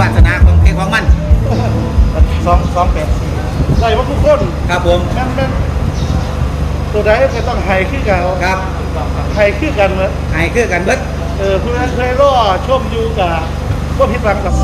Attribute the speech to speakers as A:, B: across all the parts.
A: วาสนาของเพลงของมัน
B: สองสองแปดสี่ได้ว่าทุกคน
A: ครับผม
B: แม่นแม่นตัวใดก็ต้องไฮขึ้นกัน
A: ครับ
B: ไฮขึ้นกันเหมือน
A: ให้คือกันเบิด
B: เออเพื่อนเคยรอชมอยู่กับพวกพิษรังกับ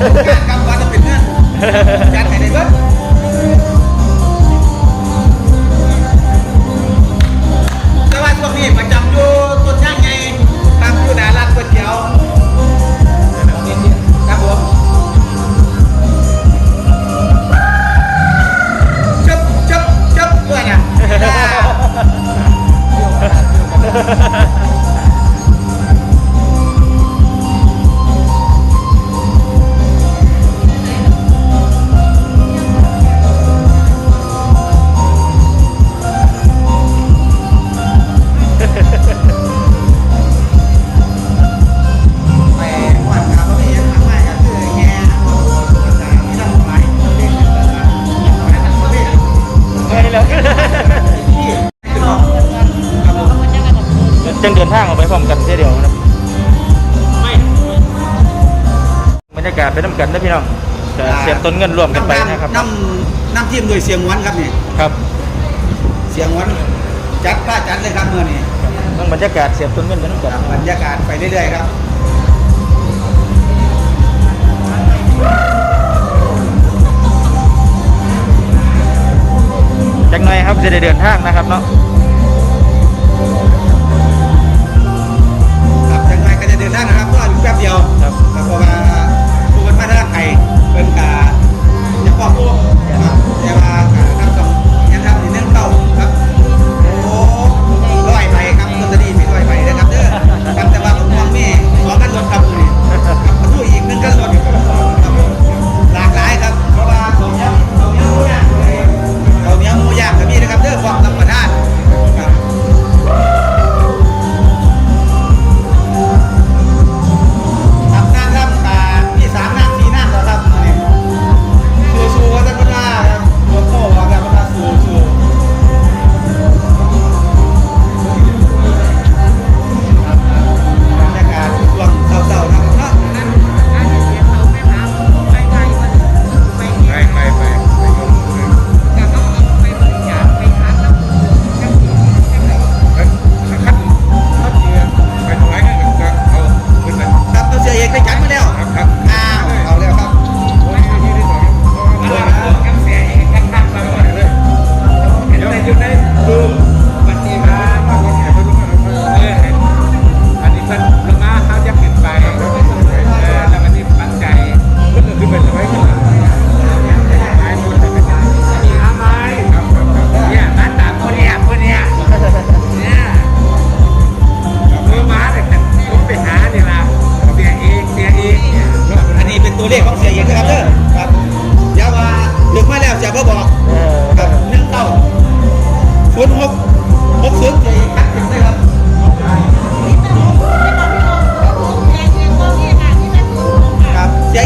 A: งา
C: นกำวันจะเป็น
A: เงินจัดให้ได้เบิดแต่ว่าช่วงนี้ประจำอยู่ต้นย่างไงตามอยู่หนาร้านก๋วยเตี๋ยวครับผมจับจับจับเพื่อนอะ ไปน้ำ
C: กันนะพี่น้องจะเสียบต้นเงินรวมกันไปนะครับ
A: น้ำน้ำทีมโดยเสียงหวนครับนี่
C: ครับ
A: เสียงหวนจัดป้าจัดเลยครับเมื่อนี้
C: ต้องบรรยากาศเสียบต้นเงินไปน้ำกัน
A: บรรยากาศไปเรื่อยๆครับ
C: จังหน่อยครับจะได้เดินทางนะครับเนาะ
A: ครับยังไงก็จะเดินทางนะครับก็อีกแป๊บเดียว จ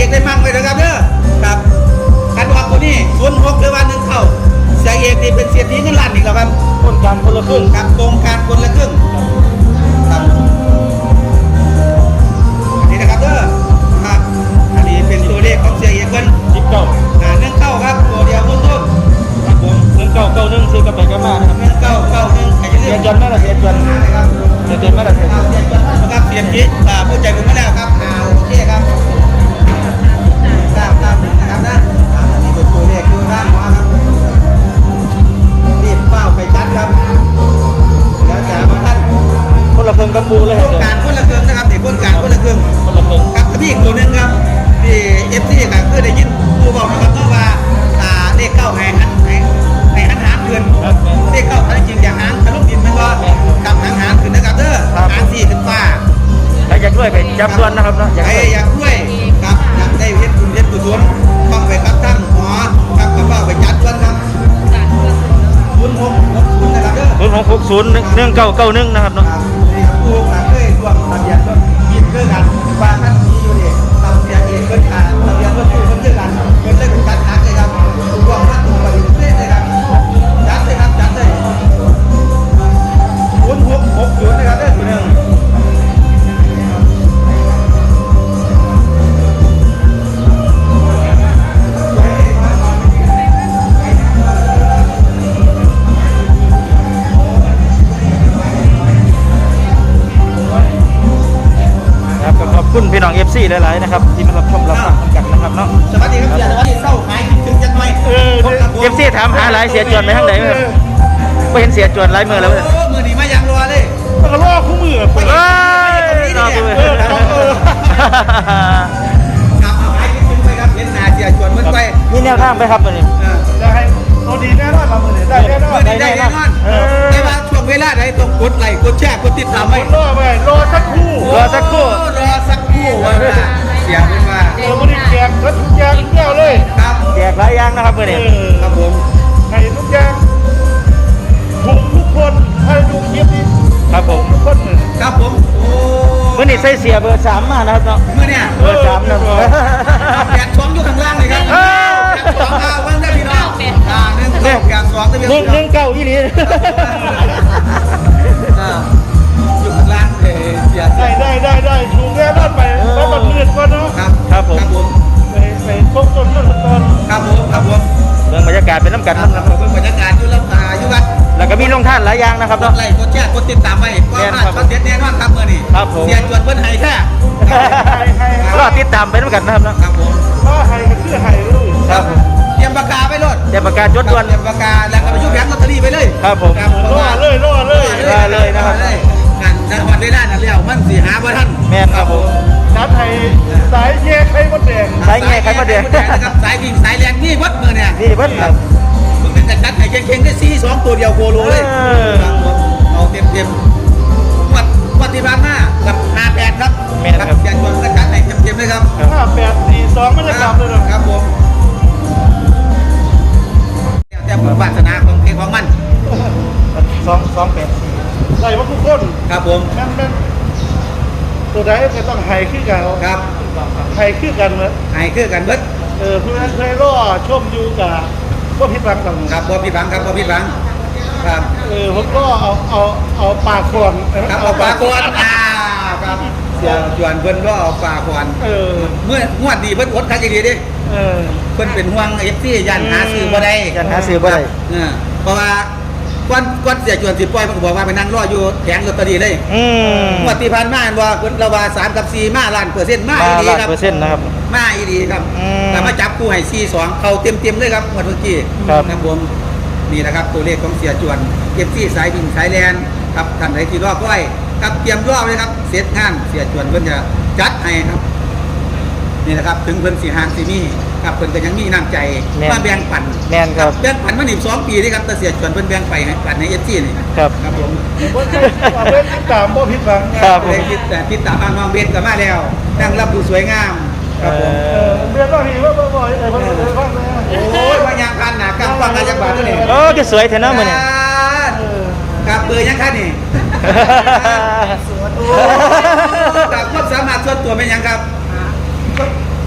A: เสียเอกได้มั่งเลยนะครับเด้อครับการบอกคนนี้ศูนย์หกหรือว่าหนึ่งเก้าเสียเอกนี่เป็นเสียทีเงินล้านอีกแล้วครับ
B: คนกลางคนละครึ่ง
A: ครับโครงการคนละครึ่งครับอันนี้นะครับเด้อครับอันนี้เป็นตัวเลขของเสียเอกเพิ่น
B: สิบเก้า
A: อ่าเรื่องเก้าครับตัวเดียวต้นต้นๆครับผม
B: หนึ่งเก้าเก้าหนึ่งซื้อกลับไปกลับมานะครับ
A: เรื่องเก้าเก้าหนึ่งใครจะ
B: เสี
A: เรี
B: ย
A: ยก
B: จนมาละเสียจน
A: นะครับ
B: เสียจนมาละเสียจ
A: ครับ
B: น
A: เสียจน จับด่วน
B: นะครับเนาะ
A: อยาก
B: ใครด้วยอยากด้วย
A: ครับอยากได้เฮ็ดบุญเฮ็ดกุศลต้องไปครับทั้งหมอครับกระเป๋าไปจัดวันครับศูนย์หกหกศูนย์นะครับเด้อ
B: ศูนย์หกหกศูนย์หนึ่งเก้าเก้าหนึ่งนะครับ
A: ค
B: เนาะ ซีหลายๆนะครับที่มารับชมรับฟังกันนะครับเนาะ
A: สวัสดีครับเสียสวัสดีเศร้าหายคิดถึงจังไหม
D: เออ
A: พบกับผม
B: เอฟซีถามหาหลายเสียจวนไปทางไหนไม่ไม่เห็นเสียจวนหลายมือแล้ว
A: โอ้มือนี้มายังรัวเลย
D: มันก็ล่อคู่มือไป
B: เอ้ยนอนดูเลย
A: ครับเอาหายคิดถึงไปครับเห็นหน้าเสียชวนมันไป
B: มีแนวทางไปครับตัวนี้
A: เออ
D: จะให้ตัวดีแน่นอนมามือนี้ได้แน่นอ
A: มื
D: น
A: อนี้ได้แน่นอน
B: เออ
A: แต่ว่าช่วงเวลาไหนต้องกดไลค์กดแชร์กดติดตามไว้
D: ล่อไปรอสักครู่
B: รอสักครู่
A: โอ้รอสักครู่ว่าเสียงเป็นว่า
D: เออมันได้แจกแล้วทุกอย่างแก้วเลย
A: ครับ
B: แจกหลายอย่างนะครับมือ
D: เอ
B: นี้
D: อ
A: ครับผม
D: ให้ทุกอย่างถูกทุกคนให้ดูคลิปนี้
B: ครับผม
D: ทุกคนเลย
A: ครับผมโอ้
B: มือนี้ใส่เสียเบอร์สามมานะครับเนาะ
A: มื่อเนี่ย
B: เบอร์สามนะ
A: แกะ องแกะสองได้พี่
B: หนึ่งห
A: น้
B: นึ่
A: อง
B: งเก้าอีหลี
A: อ่าอยู่ข้างล่างเลยเสีย
D: ได้ได้ได้ได้ถูกแน่นอนไปแล้วมันเลือดก่อนเนาะ
A: ครับ
B: ครับผม
A: ครับผม
D: ไปไปพบต้นต้นตอน
A: ครับผมครับผม
B: เรื่องบรรยากาศเป็นน้ำกัน
A: ครับ
B: นะครับ
A: ผมบรรยากาศอยู่ลำพาอยู่วัด
B: แล้วก็มีลงท่านหลายอย่างนะครับ
A: กด
B: เนาะ
A: ไลค์กดแชร์กดติดตามไว้ว่า
B: แน่น
A: มา
B: ครับ
A: คอนเทนต์แน่นอนครับเมื่อนี้
B: ครับผม
A: เสียจวนเพิ่นให้แค่
B: รอติดตามไปน้ำกันนะครับเนาะ
A: ครับผม
D: ก็ให้ก็คือให้เลย
B: ครับผม
A: เตรีย มปากกาไปโลด
B: เดี๋ยวประกาศจดด่วน
A: เตรียมปากกาแล้วก็ไปยุบแผงลอตเตอรี่ไปเลย
B: ครับผม
A: ครับเพราะ
D: ล่อ
A: ว่า
D: เลยล่อเลย
B: ได้เลยนะครับ
A: ได้กันนะวันได้ได้นั่นแล้วมันสิหาบ่ทัน
B: แม่นครับผม
D: นัดให้สายแยกให้มดแดง
B: สายแง่ใครมาเดือด
A: นะครับสายวิ่งสายแรงนี่วัดมือเนี่ย
B: นี่เบิ้ลครับ
A: มึงเป็นกระจัดให้เก่งๆได้สี่สองตัวเดียวโคโลเลย
B: เออ
A: ครับผมเอาเต็มเต็มๆวัดวัดที่บ้านหน้ากับห้าแปดครับ
B: แม่นครับ
A: เสียจวนกระจัดให้เต็มเต็มๆเลยครับ
D: ห้าแปดสี่สองมันจะกลับเลยเหรอ
A: ครับผม แต่ผมปรารถนาของเพลงของมัน
B: สองสองแปดสี่
D: ใส่ว่าทุกคน
A: ครับผม
D: แม่นแม่นตัวใดก็ต้องให้ขึ้นกัน
A: ครับ
D: ให้ขึ้นกันเลย
A: ให้คือกันเบิด
D: เออเพื่อนเคยล่อชมอยู่กับพวกพิษบังต่าง
A: ครับบ่ผิดหวังครับบ่ผิดหวังครับ
D: เออผมก็เอาเอาเอาปากก่อน
A: ครับเอาปลาควนอ่าครับเสียจวนเพิ่นก็เอาปลาควน
D: เออ
A: เมื่องวดนี้เพิ่นอดคักอย่างดีเดิ
D: เออ
A: พิ่นเป็นห่วง FC ยันหาซื้อบ่ได้
B: ยันหาซื้อบ่ได้
A: เออเพราะว่าก่อนก่อนเสียจวนสิปล่อยเพิ่นก็บอกว่าไปนั่งรออยู่แผงลอตเตอรี่เลย
B: อืม
A: งวดที่ผ่านมาเห็นว่าเพิ่นระว่า3กับ4มาล้านเปอร์เซ็นต์มา
B: มา
A: อีดี
B: ล้าน
A: ครับ
B: เปอร์เซ็นต์นะครับ
A: มาอีดีครับ
B: อืม
A: แต่มาจับคู่ให้42เข้าเต็มๆเลยครับงวดเมื่อกี้
B: ครับ
A: ครับ ผมนี่นะครับ ตัวเลขของเสียจวน FC สายวิ่งสายแลนครับท่านใดที่รอก้อยครับเตรียมรอบเลยครับเสร็จงานเสียจวนเพิ่นจะจัดให้ครับ นี่นะครับถึงเพิ่นสีหางสีนี่ครับเพิ่นก็ยังมีน้ำใจ
B: แม่า
A: แบ่งปัน
B: แม่นครับ
A: แบ่งปันมาหนึ่งสองปีนี่ครับแต่เสียจวนเพิ่นแบ่งไปให้ปันในเอสซี่นี่
B: ครับ
A: ครับผม
D: บ่ใช่ว่าเพิ่นติดตามบ่ผิดหวัง
B: ครับ
A: ผมไติดแต่ติดตามบ้านน้องเบนก็มาแล้วนั่งรับดูสวยงามครับผม
B: เออ
D: เดือนละทีว่าบ่บ่
B: อยเอ
D: อเพิ่นเอยฟังเลยนะโอ้ยม
A: ายางพันหนา
B: กำ
A: ฟังกันจังหวะตันี่โอ้
D: ก็
B: สวยเท้เนาะมื้อนี้ เออ
A: ครับเบอร์ยังคะนี่ ครับความสามารถส่วนตัวเป็นยังครับ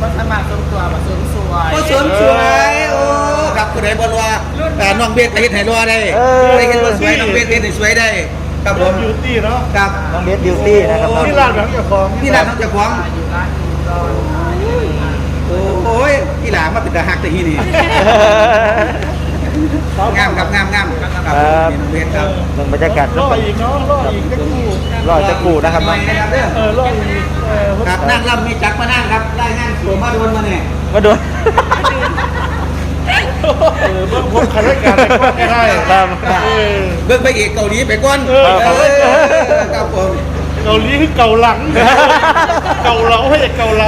E: ก็สามารถทรงตัวมาสวมสวย
A: ก็สวยสวยโอ้ครับผู้ใดบ่รัวแต่น้องเบสไปเฮ็ดให้รัวได้
B: เออ
A: ไปเฮ็ดบ่สวยน้องเบสเฮ็ดให้สวยได้ครับผ
D: รถ
A: ม
D: บิวตี้เนาะ
A: ครับ
B: น้องเบสบิวตี้นะครับเนาะ
D: ที่ร้านแบบเจ้าของ
A: พี่หลานน้องเจ้าของ
E: อยู่ร้านอยู่รอนอยู่ร้าน
A: โอ้ยพี่หลานมาเป็นตาฮักแต่ที่นี่ งามครับงามงามครับ
B: ครับ
A: นี่น้องเบสครับ
B: เบิ่งบรรยากาศ
D: ล่ออีกเนาะล่ออีกก็คู่
B: รอจะกูนะครับ
A: หน่อยนะครับเด้อ
D: เออล่ออีกเออ
A: ครับนั่งลำมีจักรมานั่งครับได้งานตัวมาโดนมาเนี่ย
B: มาดู
D: เออเบิ่งพวกคันรายการในกว้างก็ได้
B: ครับ
D: เออ
A: เบิ่งไปเอกเกาหลีไปก่อน
D: เออ
A: เออครับผม
D: เกาหลีคือเกาหลัง เกาเหลาให้เกาเหลา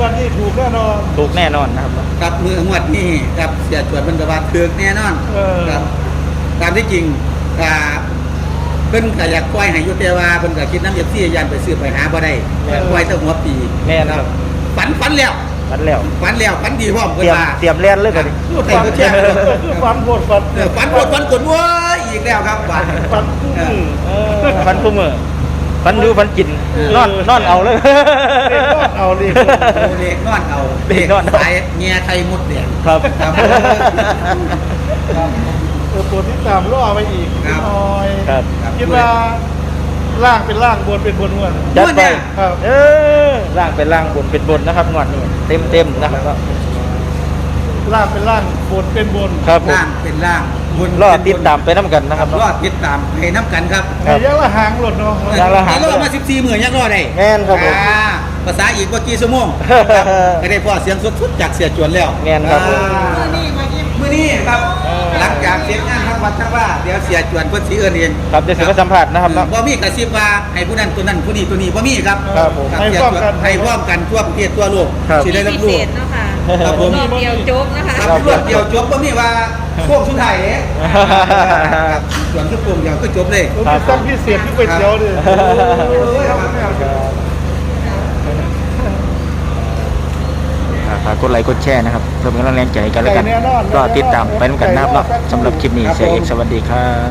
D: วันนี้ถูกแน่นอน
B: ถูกแน่นอนนะครับ
A: ครับมืองวดนี้ครับเสียจวดมันกระบาดเถือกแน่นอน
D: เออ
A: ครับตามที่จริงก็เพิ่นก็อยากปล่อยให้อยุติว่าเพิ่นก็คิดน้ำเย็บซี่ยันไปซื้อไปหาบ่ได้อยากปล่อยตั้งหัวปี
B: แน่นะครับ
A: ฝันฝันแล้ว
B: มันแล้ว
A: ฝันแล้วฝันดีพร้อม
B: เต
A: เพิ่น
B: รียม
A: ว่า
D: Dạ.
B: เตรียมเล่นเลยกันดิ
A: พูดแต่ก็แช่ง
D: คือฟันโหดฟัน
A: เออฝันปวดฝันกดเว้ยอีกแล้วครับฝัน
D: ฟันคู่มือ
B: เออ ฟันคู่มือ ฟันดูฟันกินนอนนอนเอาเลย
D: เด็กรอดเอาดิ
A: โอ้เด็กนอนเอา
B: เด็กนอนเอา
A: สายแง่ไทยมุดแดง
B: ครับ
A: ครับ
D: เออตัวที่ตามล่อไปอีก
A: ครับ
D: น้อย
B: ครับ
D: คิดว่าล่างเป็นล่างบนเป็นบนวน
B: จัดไป
D: ครับ
B: เออล่างเป็นล่างบนเป็นบนนะครับงวดนี้เต็มเต็มๆนะครับ
D: ล่างเป็นล่างบนเป็นบน
B: ครับผม
A: ล่างเป็นล่างบน
B: รอ
A: เป็นบน
B: ติดตามไปน้ำกันนะครับ
A: รอดติดตามให้น้ำกันครับ
B: ครับ
D: แต่ยังละหางหล่นเนาะ
B: ยังละหาง
A: รอดมา14หมื่นยังรอดได้
B: แม่นครับผม
A: อ่าภาษาอีกว่ากี่ชั่วโมงก็ได้พอเสียงสุดๆจากเสียจวนแล้ว
B: แม่นครับผม
A: อ่า
E: มือนี่มายิ้ม
A: มื้อนี้ครับ
B: เออ
A: หลังจากเสร็จงานทั้งวันทั้งว่าเดี๋ยวเสียจวนเพิ่นสิเอิ้นเอง
B: ครับเดี๋ยวสิมาสัมภาษณ์นะครับเนาะ
A: บ่มีกระซิบว่าให้ผู้นั้นตัวนั้นผู้นี้ตัวนี้บ่มีครับ
B: ครับผม
A: เสียจวนให้พร้อมกันทั่วประเทศทั่วโลก
B: ครับ
A: สิได้รับ
F: พิ
A: รู้
F: เศษเนาะค่ะ
A: ครับผม
F: รอบเดียวจบนะคะ
A: ครับรวดเดียวจบบ่มีว่าโค้งสุดท้ายเด้ครับส่วนคือโค้งเดียวก็จบเลย
D: ผมจะตั้งพิเศษที่ไปเที่ยวดิ
A: โอ้ยครับ
B: อ่าฝากกดไลค์กดแชร์นะครับเพื่อเป็นกำลังแรงใจให้กันแล้วกัน
D: ไก่แน่นอน
B: ก็ติดตามไปน้ำกันนะครับเนาะสำหรับคลิปนี้เสียเอกสวัสดีครับ